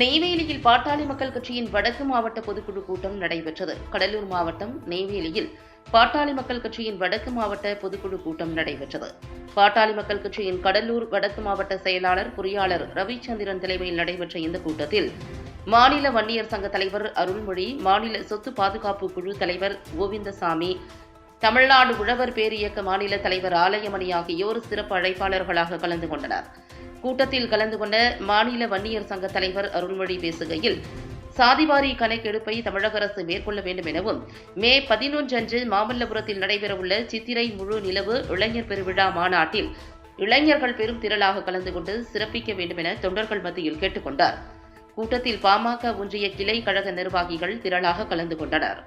நெய்வேலியில் பாட்டாளி மக்கள் கட்சியின் வடக்கு மாவட்ட பொதுக்குழு கூட்டம் நடைபெற்றது. கடலூர் மாவட்டம் நெய்வேலியில் பாட்டாளி மக்கள் கட்சியின் வடக்கு மாவட்ட பொதுக்குழு கூட்டம் நடைபெற்றது. பாட்டாளி மக்கள் கட்சியின் கடலூர் வடக்கு மாவட்ட செயலாளர் பொறியாளர் ரவிச்சந்திரன் தலைமையில் நடைபெற்ற இந்த கூட்டத்தில் மாநில வன்னியர் சங்க தலைவர் அருள்மொழி மாநில சொத்து பாதுகாப்பு குழு தலைவர் கோவிந்தசாமி தமிழ்நாடு உழவர் பேரியக்க மாநில தலைவர் ஆலயமணி ஆகியோர் சிறப்பு அழைப்பாளர்களாக கலந்து கொண்டனர். கூட்டத்தில் கலந்து கொண்ட மாநில வன்னியர் சங்க தலைவர் அருள்மொழி பேசுகையில் சாதிவாரி கணக்கெடுப்பை தமிழக அரசு மேற்கொள்ள வேண்டும் எனவும் மே பதினொன்று அன்று மாமல்லபுரத்தில் நடைபெறவுள்ள சித்திரை முழு நிலவு இளைஞர் பெருவிழா மாநாட்டில் இளைஞர்கள் பெரும் திரளாக கலந்து கொண்டு சிறப்பிக்க வேண்டும் என தொண்டர்கள் மத்தியில் கேட்டுக்கொண்டார். கூட்டத்தில் பாமக ஒன்றிய கிளை கழக நிர்வாகிகள் திரளாக கலந்து கொண்டனர்.